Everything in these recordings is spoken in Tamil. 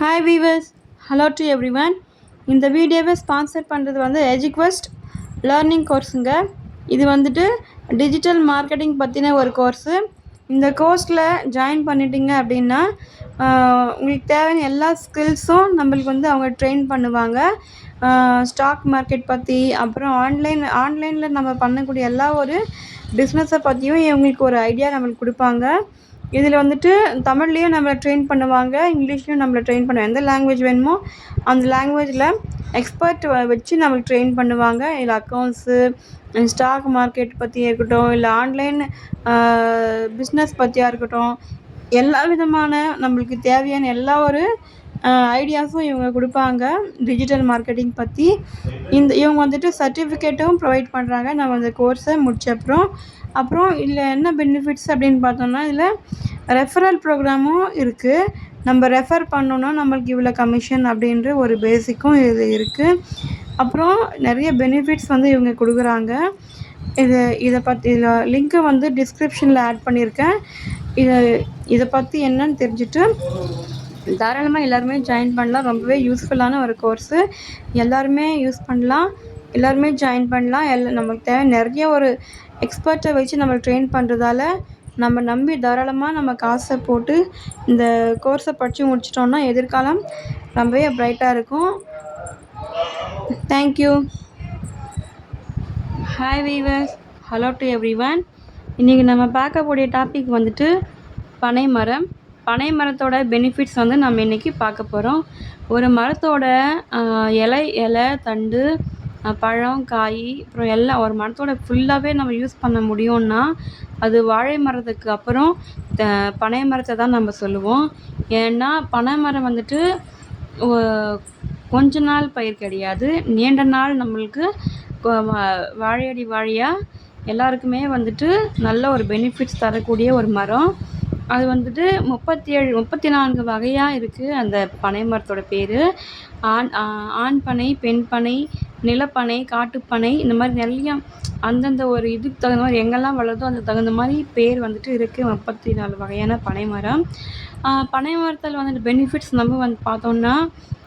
Hi viewers hello to everyone இந்த வீடியோவை ஸ்பான்சர் பண்ணுறது வந்து எஜுக்வெஸ்ட் லேர்னிங் கோர்ஸுங்க இது வந்துட்டு டிஜிட்டல் மார்க்கெட்டிங் பற்றின ஒரு கோர்ஸு இந்த கோர்ஸில் ஜாயின் பண்ணிட்டீங்க அப்படின்னா உங்களுக்கு தேவையான எல்லா ஸ்கில்ஸும் நம்மளுக்கு வந்து அவங்க ட்ரெயின் பண்ணுவாங்க. ஸ்டாக் மார்க்கெட் பற்றி அப்புறம் ஆன்லைன் ஆன்லைனில் நம்ம பண்ணக்கூடிய எல்லா ஒரு பிஸ்னஸை பற்றியும் இவங்களுக்கு ஒரு ஐடியா நம்மளுக்கு கொடுப்பாங்க. இதில் வந்துட்டு தமிழ்லேயும் நம்மளை ட்ரெயின் பண்ணுவாங்க இங்கிலீஷ்லேயும் நம்மளை ட்ரெயின் பண்ணுவாங்க. எந்த லாங்குவேஜ் வேணுமோ அந்த லாங்குவேஜில் எக்ஸ்பர்ட் வச்சு நம்மளுக்கு ட்ரெயின் பண்ணுவாங்க. இல்லை அக்கௌண்ட்ஸு ஸ்டாக் மார்க்கெட் பற்றி இருக்கட்டும் இல்லை ஆன்லைன் பிஸ்னஸ் பற்றியாக இருக்கட்டும் எல்லா விதமான நம்மளுக்கு தேவையான எல்லா ஒரு ஐடியாஸும் இவங்க கொடுப்பாங்க. டிஜிட்டல் மார்க்கெட்டிங் பற்றி இந்த இவங்க வந்துட்டு சர்டிஃபிகேட்டும் ப்ரொவைட் பண்ணுறாங்க நம்ம அந்த கோர்ஸை முடிச்சப்புறம். அப்புறம் அப்புறம் இதில் என்ன பெனிஃபிட்ஸ் அப்படின்னு பார்த்தோம்னா இதில் ரெஃபரல் ப்ரோக்ராமும் இருக்குது நம்ம ரெஃபர் பண்ணோன்னா நம்மளுக்கு இவ்வளோ கமிஷன் அப்படின்ற ஒரு பேசிக்கும் இது இருக்குது அப்புறம் நிறைய பெனிஃபிட்ஸ் வந்து இவங்க கொடுக்குறாங்க. இது இதை பற்றி இதில் லிங்க்கை வந்து டிஸ்கிரிப்ஷனில் ஆட் பண்ணியிருக்கேன். இதை இதை பற்றி என்னன்னு தெரிஞ்சுட்டு தாராளமாக எல்லாருமே ஜாயின் பண்ணலாம். ரொம்பவே யூஸ்ஃபுல்லான ஒரு கோர்ஸு எல்லாருமே யூஸ் பண்ணலாம். எல்லாருமே ஜாயின் பண்ணலாம். எல்லாம் நமக்கு தேவை நிறைய ஒரு எக்ஸ்பர்ட்டை வச்சு நம்ம ட்ரெயின் பண்ணுறதால நம்ம நம்பி தாராளமாக நம்ம காசை போட்டு இந்த கோர்ஸை படித்து முடிச்சிட்டோம்னா எதிர்காலம் ரொம்பவே ப்ரைட்டாக இருக்கும். Thank you hi viewers hello to everyone இன்றைக்கி நம்ம பார்க்கக்கூடிய டாபிக் வந்துட்டு பனை மரம் பனை மரத்தோட பெனிஃபிட்ஸ் வந்து நம்ம இன்றைக்கி பார்க்க போகிறோம் ஒரு மரத்தோட இலை இலை தண்டு பழம் காய் அப்புறம் எல்லாம் ஒரு மரத்தோட ஃபுல்லாகவே நம்ம யூஸ் பண்ண முடியும்னா அது வாழை மரத்துக்கு அப்புறம் பனை மரத்தை தான் நம்ம சொல்லுவோம். ஏன்னா பனை மரம் வந்துட்டு கொஞ்ச நாள் பயிர் கிடையாது. நீண்ட நாள் நம்மளுக்கு வா- வாழையடி வாழையாக எல்லாருக்குமே வந்துட்டு நல்ல ஒரு பெனிஃபிட்ஸ் தரக்கூடிய ஒரு மரம். அது வந்துட்டு முப்பத்தி ஏழு முப்பத்தி நான்கு வகையாக இருக்குது அந்த பனை மரத்தோட பேர். ஆண் ஆண் பனை பெண் பனை நிலப்பனை காட்டுப்பனை இந்த மாதிரி நிறைய அந்தந்த ஒரு இதுக்கு தகுந்த மாதிரி எங்கெல்லாம் வளருதோ அதுக்கு தகுந்த மாதிரி பேர் வந்துட்டு இருக்குது முப்பத்தி நாலு வகையான பனை மரம். பனை மரத்தில் வந்துட்டு பெனிஃபிட்ஸ் நம்ம வந்து பார்த்தோம்னா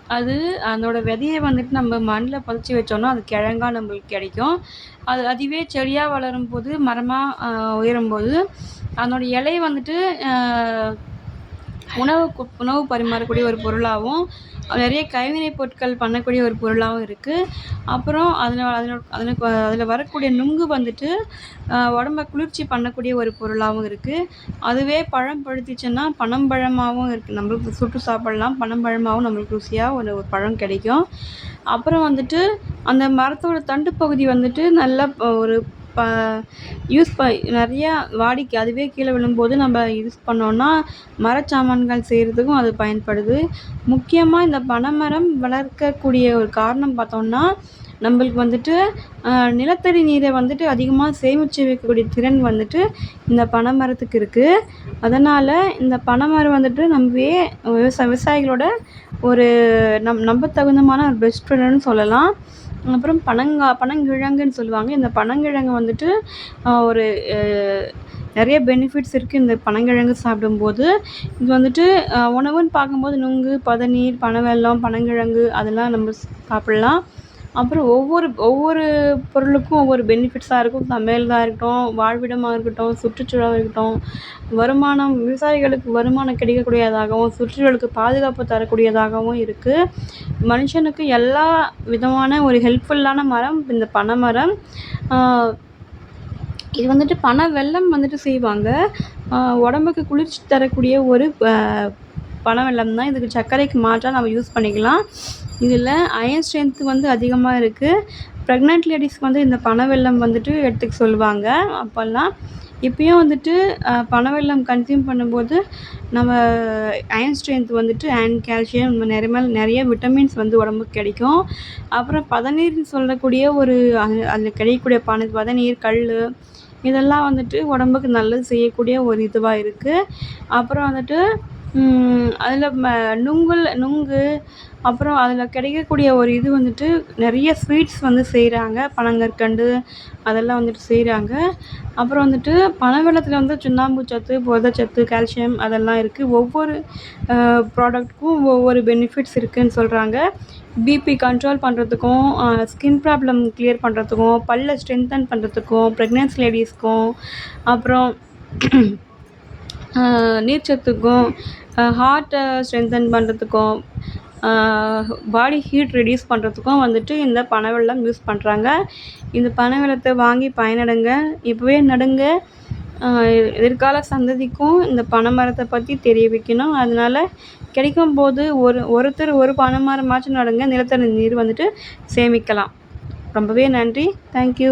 அது அதனோட விதையை வந்துட்டு நம்ம மண்ணில் பதிச்சு வச்சோம்னா அது கிழங்கா நம்மளுக்கு கிடைக்கும். அது அதுவே செடியாக வளரும் போது மரமாக உயரும்போது அதனோட இலை வந்துட்டு உணவு உணவு பரிமாறக்கூடிய ஒரு பொருளாகவும் நிறைய கைவினைப் பொருட்கள் பண்ணக்கூடிய ஒரு பொருளாகவும் இருக்குது அப்புறம் அதில் அதில் அதில் அதில் வரக்கூடிய நுங்கு வந்துட்டு உடம்ப குளிர்ச்சி பண்ணக்கூடிய ஒரு பொருளாகவும் இருக்குது அதுவே பழம் பழுத்துச்சுன்னா பனம்பழமாகவும் இருக்குது நம்மளுக்கு சுட்டு சாப்பிட்லாம் பனம்பழமாகவும் நம்மளுக்கு ருசியாக ஒரு ஒரு பழம் கிடைக்கும். அப்புறம் வந்துட்டு அந்த மரத்தோட தண்டு பகுதி வந்துட்டு நல்லா ஒரு ப யூஸ் ப நிறையா வாடிக்கை அதுவே கீழே விழும்போது நம்ம யூஸ் பண்ணோன்னா மரச்சாமான்கள் செய்கிறதுக்கும் அது பயன்படுது. முக்கியமாக இந்த பனைமரம் வளர்க்கக்கூடிய ஒரு காரணம் பார்த்தோம்னா நம்மளுக்கு வந்துட்டு நிலத்தடி நீரை வந்துட்டு அதிகமாக சேமித்து வைக்கக்கூடிய திறன் வந்துட்டு இந்த பனைமரத்துக்கு இருக்குது அதனால் இந்த பனைமரம் வந்துட்டு நம்மவே விவசாய விவசாயிகளோட ஒரு நம் நம்பத்தகுந்தமான ஒரு பெஸ்ட் ஃப்ரெண்டுன்னு சொல்லலாம். அப்புறம் பனங்கா பனங்கிழங்குன்னு சொல்லுவாங்க. இந்த பனங்கிழங்கு வந்துட்டு ஒரு நிறைய பெனிஃபிட்ஸ் இருக்குது இந்த பனங்கிழங்கு சாப்பிடும்போது இது வந்துட்டு உணவுன்னு பார்க்கும்போது நுங்கு பதநீர் பனவெல்லம் பனங்கிழங்கு அதெல்லாம் நம்ம சாப்பிட்லாம். அப்புறம் ஒவ்வொரு ஒவ்வொரு பொருளுக்கும் ஒவ்வொரு பெனிஃபிட்ஸாக இருக்கும். சமையலாக இருக்கட்டும் வாழ்விடமாக இருக்கட்டும் சுற்றுச்சூழலாக இருக்கட்டும். வருமானம் விவசாயிகளுக்கு வருமானம் கிடைக்கக்கூடியதாகவும் சுற்றுச்சூழலுக்கு பாதுகாப்பு தரக்கூடியதாகவும் இருக்குது மனுஷனுக்கு எல்லா விதமான ஒரு ஹெல்ப்ஃபுல்லான மரம் இந்த பனை மரம் இது வந்துட்டு பனை வெள்ளம் வந்துட்டு செய்வாங்க. உடம்புக்கு குளிர்ச்சி தரக்கூடிய ஒரு பழம் வெள்ளம் தான் இதுக்கு சர்க்கரைக்கு மாற்றாக நம்ம யூஸ் பண்ணிக்கலாம். இதில் அயன் ஸ்ட்ரென்த் வந்து அதிகமாக இருக்குது ப்ரெக்னென்ட் லேடிஸ்க்கு வந்து இந்த பனை வெள்ளம் வந்துட்டு எடுத்துக்க சொல்லுவாங்க. அப்போல்லாம் இப்பயும் வந்துட்டு பனை வெள்ளம் கன்சியூம் பண்ணும்போது நம்ம அயன் ஸ்ட்ரென்த் வந்துட்டு அயன் கால்சியம் நிறைய நிறைய விட்டமின்ஸ் வந்து உடம்புக்கு கிடைக்கும். அப்புறம் பதநீர்னு சொல்லக்கூடிய ஒரு அது- அதில் கிடைக்கக்கூடிய பனை பதநீர் கல் இதெல்லாம் வந்துட்டு உடம்புக்கு நல்லது செய்யக்கூடிய ஒரு இதுவாக இருக்குது அப்புறம் வந்துட்டு அதில் ம நுங்கு அப்புறம் அதில் கிடைக்கக்கூடிய ஒரு இது வந்துட்டு நிறைய ஸ்வீட்ஸ் வந்து செய்கிறாங்க பனங்கற்கண்டு அதெல்லாம் வந்துட்டு செய்கிறாங்க அப்புறம் வந்துட்டு பனவெல்லத்தில் வந்து சுண்ணாம்பு சத்து புரதச்சத்து கால்சியம் அதெல்லாம் இருக்குது ஒவ்வொரு ப்ராடக்ட்க்கும் ஒவ்வொரு பெனிஃபிட்ஸ் இருக்குதுன்னு சொல்கிறாங்க பிபி கண்ட்ரோல் பண்ணுறதுக்கும் ஸ்கின் ப்ராப்ளம் க்ளியர் பண்ணுறதுக்கும் பல்லை ஸ்ட்ரென்தன் பண்ணுறதுக்கும் ப்ரெக்னென்ஸ் லேடிஸ்க்கும் அப்புறம் நீர்ச்சத்துக்கும் ஹார்ட்டை ஸ்ட்ரென்தன் பண்ணுறதுக்கும் பாடி ஹீட் ரெடியூஸ் பண்ணுறதுக்கும் வந்துட்டு இந்த பனைவெல்லம் யூஸ் பண்ணுறாங்க இந்த பனைவெல்லத்தை வாங்கி பயனடைங்க. இப்போவே நடுங்க எதிர்கால சந்ததிக்கும் இந்த பனை மரத்தை பற்றி தெரிய வைக்கணும் அதனால் கிடைக்கும் போது ஒரு ஒருத்தர் ஒரு பனைமரமாச்சும் நடுங்க நிலத்தடி நீர் வந்துட்டு சேமிக்கலாம். ரொம்பவே நன்றி. தேங்க்யூ